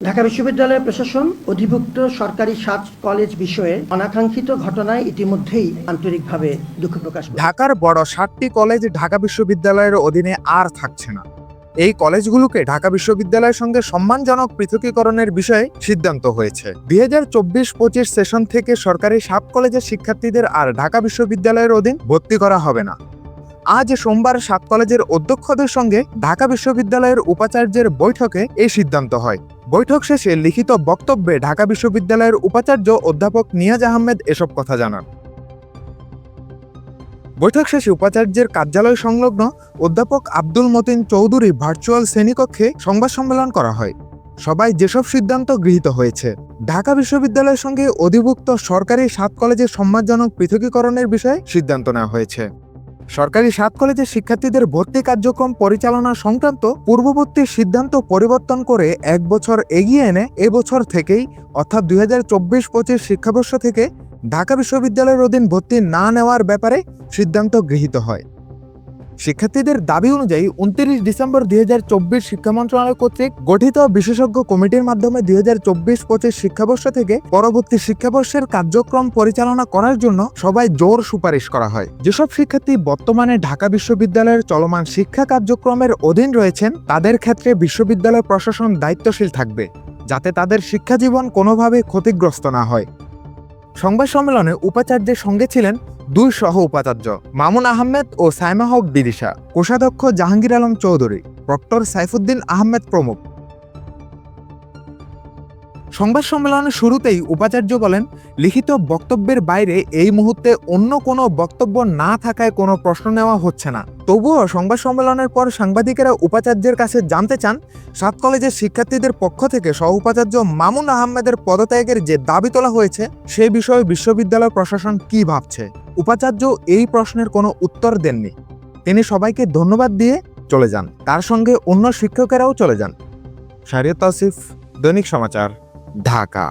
ঢাকা বিশ্ববিদ্যালয় প্রশাসন অধিভুক্ত সরকারি সাত কলেজ বিষয়ে অনাকাঙ্ক্ষিত ঘটনায় ইতিমধ্যেই আন্তরিকভাবে দুঃখ প্রকাশ ঢাকার বড় সাতটি কলেজ ঢাকা বিশ্ববিদ্যালয়ের অধীনে আর থাকছে না। এই কলেজগুলোকে ঢাকা বিশ্ববিদ্যালয়ের সঙ্গে সম্মানজনক পৃথকীকরণের বিষয়ে সিদ্ধান্ত হয়েছে। দুই হাজার চব্বিশ পঁচিশ সেশন থেকে সরকারি সাত কলেজের শিক্ষার্থীদের আর ঢাকা বিশ্ববিদ্যালয়ের অধীন ভর্তি করা হবে না। আজ সোমবার সাত কলেজের অধ্যক্ষদের সঙ্গে ঢাকা বিশ্ববিদ্যালয়ের উপাচার্যের বৈঠকে এই সিদ্ধান্ত হয়। বৈঠক শেষে লিখিত বক্তব্যে ঢাকা বিশ্ববিদ্যালয়ের উপাচার্য অধ্যাপক নিয়াজ আহমেদ এসব কথা জানান। বৈঠক শেষে উপাচার্যের কার্যালয় সংলগ্ন অধ্যাপক আব্দুল মতিন চৌধুরী ভার্চুয়াল শ্রেণীকক্ষে সংবাদ সম্মেলন করা হয়। সবাই যেসব সিদ্ধান্ত গৃহীত হয়েছে, ঢাকা বিশ্ববিদ্যালয়ের সঙ্গে অধিভুক্ত সরকারি সাত কলেজের সম্মানজনক পৃথকীকরণের বিষয়ে সিদ্ধান্ত নেওয়া হয়েছে। সরকারি সাত কলেজের শিক্ষার্থীদের ভর্তি কার্যক্রম পরিচালনা সংক্রান্ত পূর্ববর্তী সিদ্ধান্ত পরিবর্তন করে এক বছর এগিয়ে এনে এবছর থেকেই, অর্থাৎ দুই হাজার চব্বিশ পঁচিশ শিক্ষাবর্ষ থেকে, ঢাকা বিশ্ববিদ্যালয়ের অধীন ভর্তি না নেওয়ার ব্যাপারে সিদ্ধান্ত গৃহীত হয়। শিক্ষার্থীদের দাবি অনুযায়ী উনত্রিশ ডিসেম্বর দুই হাজার চব্বিশ শিক্ষা মন্ত্রণালয় কর্তৃক গঠিত বিশেষজ্ঞ কমিটির মাধ্যমে দুই হাজার চব্বিশ পঁচিশ শিক্ষাবর্ষ থেকে পরবর্তী শিক্ষাবর্ষের কার্যক্রম পরিচালনা করার জন্য সবাই জোর সুপারিশ করা হয়। যেসব শিক্ষার্থী বর্তমানে ঢাকা বিশ্ববিদ্যালয়ের চলমান শিক্ষা কার্যক্রমের অধীন রয়েছেন, তাদের ক্ষেত্রে বিশ্ববিদ্যালয় প্রশাসন দায়িত্বশীল থাকবে, যাতে তাদের শিক্ষা জীবন কোনোভাবে ক্ষতিগ্রস্ত না হয়। সংবাদ সম্মেলনে উপাচার্যের সঙ্গে ছিলেন দুই সহ উপাচার্য, মামুন আহমেদ ও সাইমা হক বিদিশা কোষাধ্যক্ষ জাহাঙ্গীর আলম চৌধুরী প্রক্টর সাইফুদ্দিন আহমেদ প্রমুখ। সংবাদ সম্মেলনের শুরুতেই উপাচার্য বলেন, লিখিত বক্তব্যের বাইরে এই মুহূর্তে অন্য কোনো বক্তব্য না থাকায় কোনো প্রশ্ন নেওয়া হচ্ছে না। তবুও সংবাদ সম্মেলনের পর সাংবাদিকেরা উপাচার্যের কাছে জানতে চান, সাত কলেজের শিক্ষার্থীদের পক্ষ থেকে সহ উপাচার্য মামুন আহমেদের পদত্যাগের যে দাবি তোলা হয়েছে, সে বিষয়ে বিশ্ববিদ্যালয় প্রশাসন কি ভাবছে? উপাচার্য এই প্রশ্নের কোনো উত্তর দেননি। তিনি সবাইকে ধন্যবাদ দিয়ে চলে যান। তার সঙ্গে অন্য শিক্ষকেরাও চলে যান। শারিয়ত তাসিফ, দৈনিক সমাচার। ঢাকা